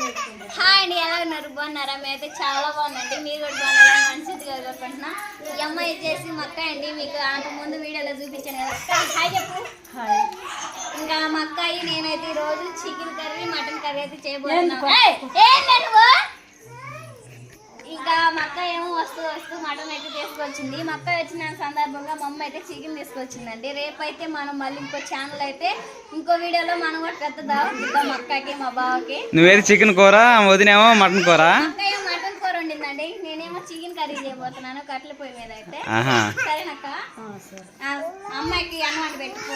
Hi అండి ఎలా ఉన్నారు? బాగున్నారా? మేమైతే చాలా బాగుందండి మీరు కూడా బాగున్నారా? మంచిది కోరుకుంటున్నా ఈ అమ్మాయి వచ్చేసి మా అక్క అండి. మీకు అంతకు ముందు వీడియోలో చూపించాను కదా. అక్క, హాయ్ చెప్పు. ఇంకా మా అక్కాయి నేనైతే ఈ రోజు చికెన్ కర్రీ మటన్ కర్రీ అయితే చేయబోతున్నాను ఇంకా మా అక్క ఏమో వస్తూ వస్తూ మటన్ అయితే తీసుకొచ్చింది. మా అక్క వచ్చిన సందర్భంగా మా అమ్మ అయితే చికెన్ తీసుకొచ్చిందండి. రేపు అయితే మనం మళ్ళీ ఇంకో ఛానల్ అయితే ఇంకో వీడియోలో మనం కూడా పెద్ద దావత్ ఇద్దాం మా అక్కకి మా బావకి. నువ్వేది చికెన్ కూర వదినేమో మటన్ కూర? మటన్ కూర వండిందండి. నేనేమో చికెన్ కర్రీ చేయబోతున్నాను కట్టెల పొయ్యి మీద అయితే. సరేనక్క అమ్మాయికి అన్నం వండి పెట్టుకో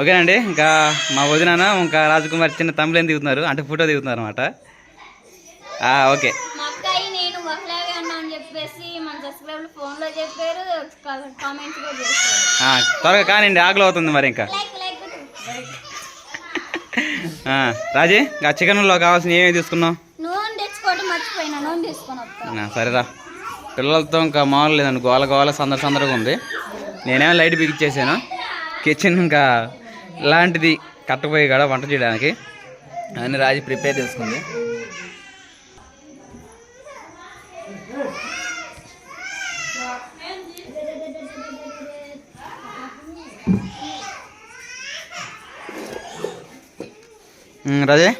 ఓకేనండి ఇంకా మా వదిన ఇంకా రాజకుమార్ చిన్న తమ్ములేం దిగుతున్నారు? అంటే ఫోటో దిగుతున్నారు అనమాట ఓకే. మా అక్కయ్య నేను ఒకలాగే ఉన్నామని చెప్పేసి మన సబ్స్క్రైబర్లు ఫోన్లో చెప్పారు కామెంట్స్ కూడా చేశారు. ఆ, త్వరగా కానివ్వండి ఆకలి అవుతుంది మరి ఇంకా. రాజీ ఇంకా చికెన్లో కావాల్సిన ఏమేమి తీసుకున్నాం నూనె తెచ్చుకోవడం మర్చిపోయినా నూనె తీసుకొని వస్తాను ఆ, సరేరా. పిల్లలతో ఇంకా మామూలు లేదండి గోల గోల సందడి సందడిగా ఉంది. నేనేమో లైట్ బిగించేసాను కిచెన్ ఇంకా ఇలాంటిది కట్టపోయి కూడా వంట చేయడానికి. అన్ని రాజీ ప్రిపేర్ చేసుకుంది. రాజే?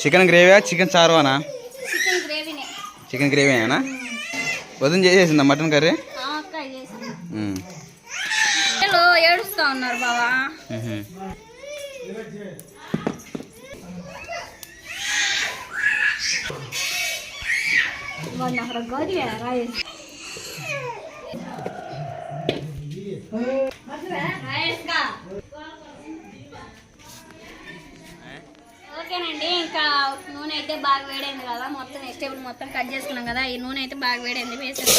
చికెన్ గ్రేవీయా? చికెన్ చారువానా? చికెన్ గ్రేవీనే. వదిన చేసేసిందా మటన్ కర్రీ? ఏడుస్తా ఉన్నారు బావా. మ్హూ. వాళ్ళు అక్కడ ఓకేనండి ఇంకా నూనె అయితే బాగా వేడైంది కదా మొత్తం వెజిటేబుల్ మొత్తం కట్ చేసుకున్నాం కదా ఈ నూనె అయితే బాగా వేడైంది వేసేది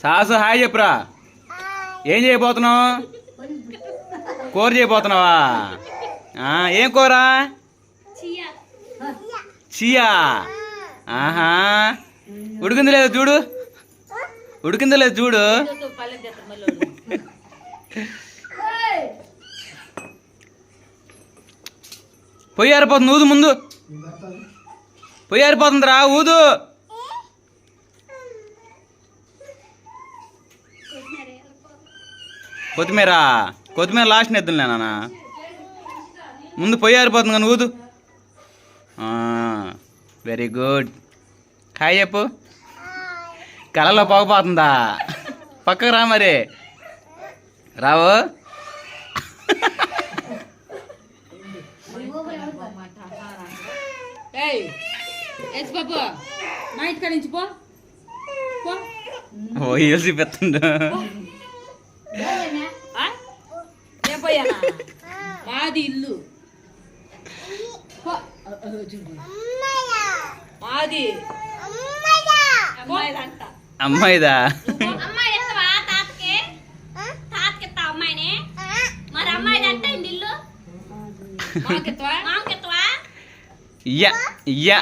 సాసు హాయ్ చెప్పురా. ఏం చేయబోతున్నావు? కూర చేయబోతున్నావా? ఏం కూర? చియా. చియా. ఆహా. ఉడికింది లేదు చూడు. ఉడికింది లేదు చూడు. పొయ్యి ఆరిపోతుంది ఊదు ముందు. పొయ్యి ఆరిపోతుందిరా ఊదు. కొత్తిమీర. కొత్తిమీర లాస్ట్ నెద్దులే నాన్న. ముందు పొయ్యి ఆరిపోతుంది కానీ ఊదు. వెరీ గుడ్ హాయ్ చెప్పు. కళలో పోకపోతుందా పక్కకు రా మరి. రావు. ఓ ఏసి పెత్తుండు ఇల్లు. మాకెత్తవా? మామకి ఎత్తవా ఇయ్యా ఇయ్యా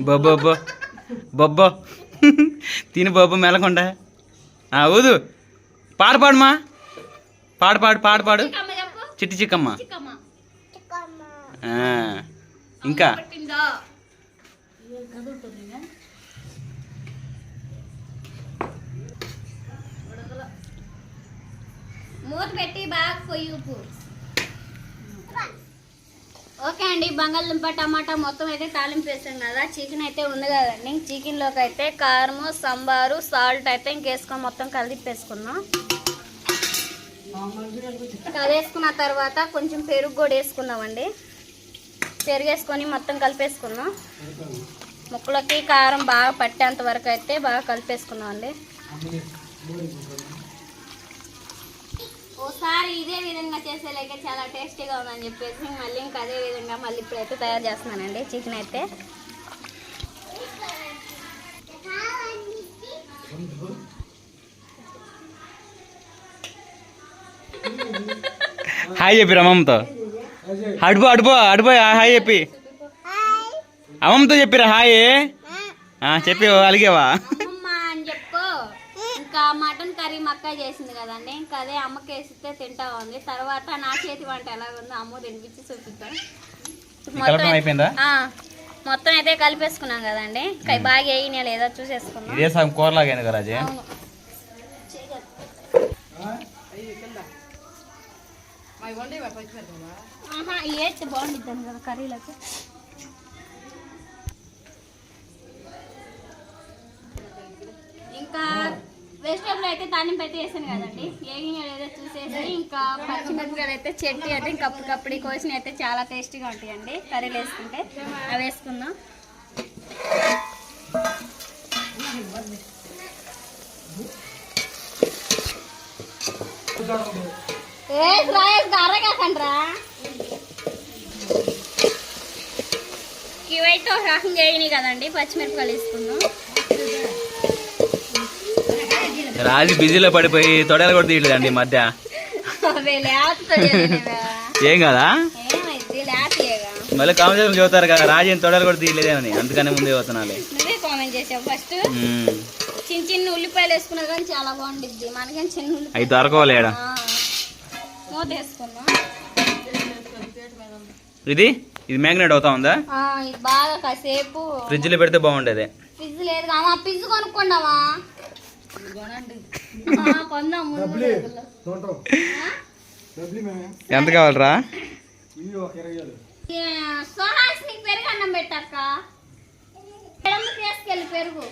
బొబ్బో బొబ్బో తిని బొబ్బు మెలకుండా. ఊదు. పాడు పాడుమా. పాడు పాడు పాడు పాడు. చిట్టి చిక్కమ్మ. ఇంకా. మూత పెట్టి బాగా పొయ్యి ఓకే అండి బంగాళదుంప టమాటా మొత్తం అయితే తాలింపు వేసాం కదా చికెన్ అయితే ఉంది కదండి. చికెన్లోకి అయితే కారము సాంబారు సాల్ట్ అయితే ఇంకేసుకొని మొత్తం కలిపేసుకున్నాం కలిపేసుకున్న తర్వాత కొంచెం పెరుగు కూడా వేసుకుందామండి. పెరుగు వేసుకొని మొత్తం కలిపేసుకుందాం. ముక్కలకి కారం బాగా పట్టేంత వరకు అయితే బాగా కలిపేసుకున్నామండి ఓసారి ఇదే విధంగా చేసేలేక చాలా టేస్టీగా ఉందని చెప్పేసి మళ్ళీ ఇంకా అదే విధంగా మళ్ళీ ఇప్పుడైతే తయారు చేస్తున్నానండి చికెన్ అయితే. హాయ్ చెప్పిరా అమ్మమ్మతో. అడుపో అడుపో అడుపో హాయ్ చెప్పి. అమ్మమ్మతో చెప్పిరా హాయ్. ఆ, చెప్పి అలిగేవా? చెప్పు ఇంకా మటన్ కర్రీ మక్క చేసింది కదండి. ఇంకా అదే అమ్మకి వేసిస్తే తింటా ఉంది. తర్వాత నా చేతి వంట ఎలా ఉందో అమ్మ తినిపించి చూపిస్తాం కలపడం అయిపోయిందా? ఆ, మొత్తం అయితే కలిపేసుకున్నాం కదండి. బాగా వేయినా లేదా చూసేసుకున్నాం ఇదే సగం కదా వేస్తే బాగుండిద్దాం కదా కర్రీలకు. ఇంకా వెజిటేబుల్ అయితే తాలింపు అయితే వేసాను కదండి. ఏగింగ్ ఏదో చూసేసి ఇంకా పచ్చిమిరపకాయలు అయితే చెట్టి అయితే ఇంకా అప్పటికప్పుడు కోసిన అయితే చాలా టేస్టీగా ఉంటాయండి. కర్రీలు వేసుకుంటే అవి వేసుకుందాం. ఏ అరగాకండ్రా ఇవైతే ఒక రకం చేయని కదండి పచ్చిమిరపకాయలు వేసుకుందాం. రాజు బిజీలో పడిపోయి తొడలు కూడా తీయలేదండి ఈ మధ్య? ఏం కదా? మళ్ళీ కామెంట్ చెబుతారు కదా రాజు ఏం తొడలు కూడా తీయలేదేమని అందుకనే ముందే ఉమ్. చిన్న చిన్న ఉల్లిపాయలు వేసుకున్నది కానీ చాలా బాగుండిద్ది. మనకేం చిన్న అవి దొరకవాలేడా. మూత ఇది? ఇది మ్యాగ్నెట్ అవుతా ఉందా? ఇది బాగా కాసేపు ఫ్రిడ్జ్లో పెడితే బాగుండేది. పిజ్జు లేదు పిజ్జు కొనుక్కోండావా ఎంత కావాలరా? ఏ, సోనాస్ నీకు పెరుగు అన్నం తీసుకెళ్ళి పెరుగు.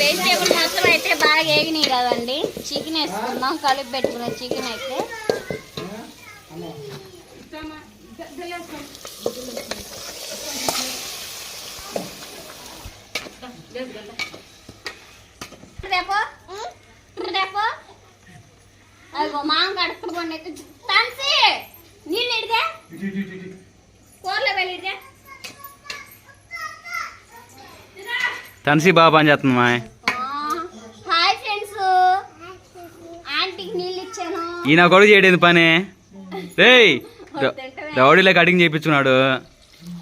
వెజిటేబుల్ మొత్తం అయితే బాగా ఏగినాయి కదండి. చికెన్ వేసుకుందాం కలిపి పెట్టుకున్న చికెన్ అయితే. అదిగో మామ కడుక్కోండి తాన్సి నీళ్ళు ఇడితే కూరలో వెళ్ళిడితే తన్సి బాగా పని చేస్తుందమ్మా హాయ్ ఫ్రెండ్స్ ఆంటీకి నీళ్ళు ఇచ్చాను ఈయన కొడుకు చేయడేది పని రేయ్ రౌడీలో కటింగ్ చేయించుకున్నాడు.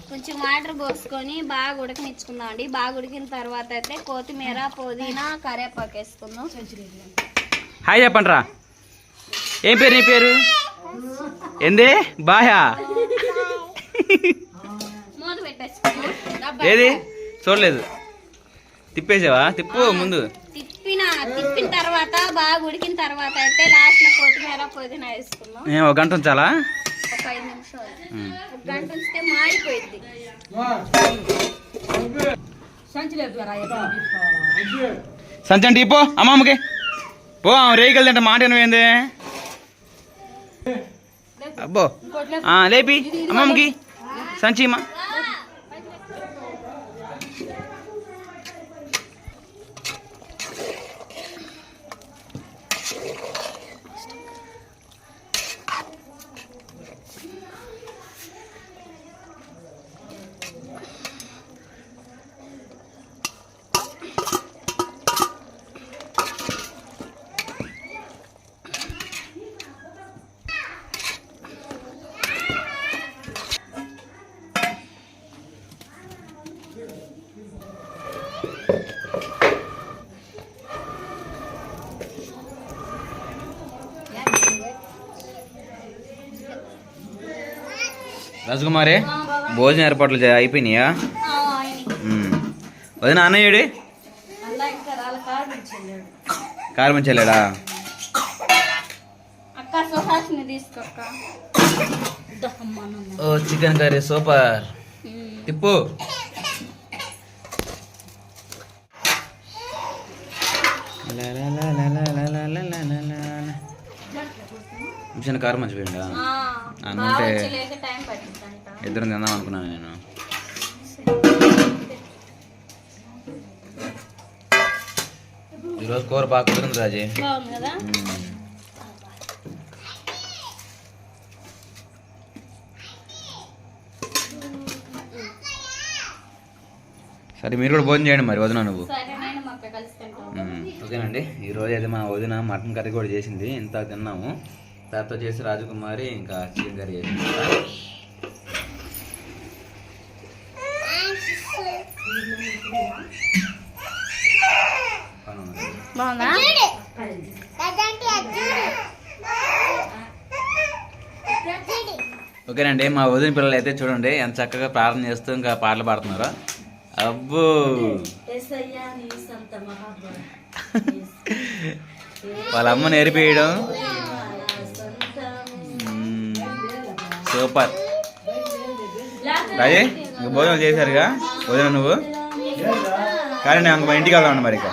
కొంచెం వాటర్ పోసుకొని బాగా ఉడకనిచ్చుకుందాం అండి బాగా ఉడికిన తర్వాత అయితే కొత్తిమీర పుదీనా కరివేపాకు వేసుకుందాం. హాయ్ చెప్పండి రా ఏం పేరు నీ పేరు? ఏంది? బాయా? ఏది? చూడలేదు. తిప్పేసావా? తిప్పు ముందు. తిప్పిన తిప్పిన తర్వాత బాగా ఉడికిన తర్వాత అయితే లాస్ట్లో కొత్తిమీర పుదీనా వేసుకుందాం. ఒక గంట ఉంచాలా ఒక ఐదు నిమిషాలు ఉమ్. ఒక గంట ఉంచితే మాడిపోయింది సంచి సంచండి పో అమ్మమ్మకి పో ఆమె రేగిలు తింటే మాట ఏంది అబ్బో. లేపి. అమ్మమ్మకి సంచి అమ్మా రాజకుమారి భోజన ఏర్పాట్లు అయిపోయినాయా. వదిన అన్నయ్యడి కారు తీసుకోక్క. ఓ చికెన్ కర్రీ సూపర్. తిప్పు. చిన్న కారం మంచిపోయిందా ఇద్దరు తిందాం అనుకున్నాను నేను. ఈరోజు కూర బాగా కుదిరింది రాజీ. సరే మీరు కూడా భోజనం చేయండి మరి వదిన నువ్వు. ఓకేనండి. ఈ రోజు అయితే మా వదిన మటన్ కర్రీ కూడా చేసింది. ఇంత తిన్నాము. తర్వాత వచ్చేసి రాజకుమారి ఇంకా చికెన్ కర్రీ చేసింది బాగుందా? ఓకేనండి మా వదిన పిల్లలు అయితే చూడండి ఎంత చక్కగా ప్రార్థన చేస్తూ ఇంకా పాటలు పాడుతున్నారో. అబ్బో. వాళ్ళ అమ్మ నేర్పియడం. సూపర్. రాజే భోజనం చేశారుగా? వదిన నువ్వు? కానీ నేను మా ఇంటికి వెళ్దాం మరి ఇక.